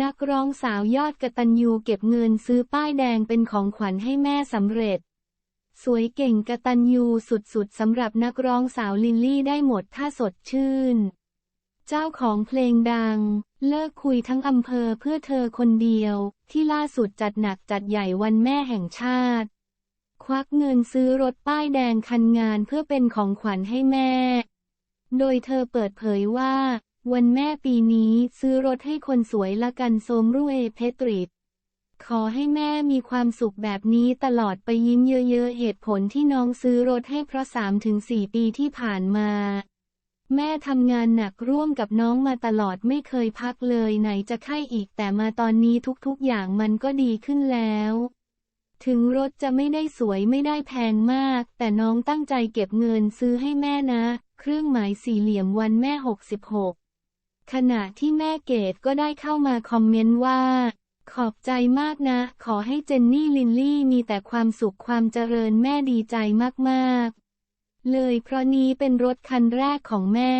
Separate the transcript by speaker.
Speaker 1: นักร้องสาวยอดกตัญญูเก็บเงินซื้อป้ายแดงเป็นของขวัญให้แม่สำเร็จ สวยเก่งกตัญญูสุดๆสำหรับนักร้องสาวลิลลี่ได้หมดถ้าสดชื่น เจ้าของเพลงดัง เลิกคุยทั้งอำเภอเพื่อเธอคนเดียว ที่ล่าสุดจัดหนักจัดใหญ่วันแม่แห่งชาติ ควักเงินซื้อรถป้ายแดงคันงานเพื่อเป็นของขวัญให้แม่ โดยเธอเปิดเผยว่า วันแม่ปีนี้ซื้อรถให้คนสวยละกันโซมรุ่เอเพตริดขอให้แม่มีความสุขแบบนี้ตลอดไปยิ้มเยอะๆ เหตุผลที่น้องซื้อรถให้เพราะ 3-4 ปีที่ผ่านมา แม่ทำงานหนักร่วมกับน้องมาตลอดไม่เคยพักเลยไหนจะไข้อีกแต่มาตอนนี้ทุกๆอย่างมันก็ดีขึ้นแล้ว ถึงรถจะไม่ได้สวยไม่ได้แพงมาก แต่น้องตั้งใจเก็บเงินซื้อให้แม่นะ เครื่องหมายสี่เหลี่ยมวันแม่ 66 ขณะที่แม่เกดก็ได้เข้ามาคอมเมนต์ว่า ขอบใจมากนะ ขอให้เจนนี่ลินลี่มีแต่ความสุขความเจริญแม่ดีใจมากๆ เลยเพราะนี้เป็นรถคันแรกของแม่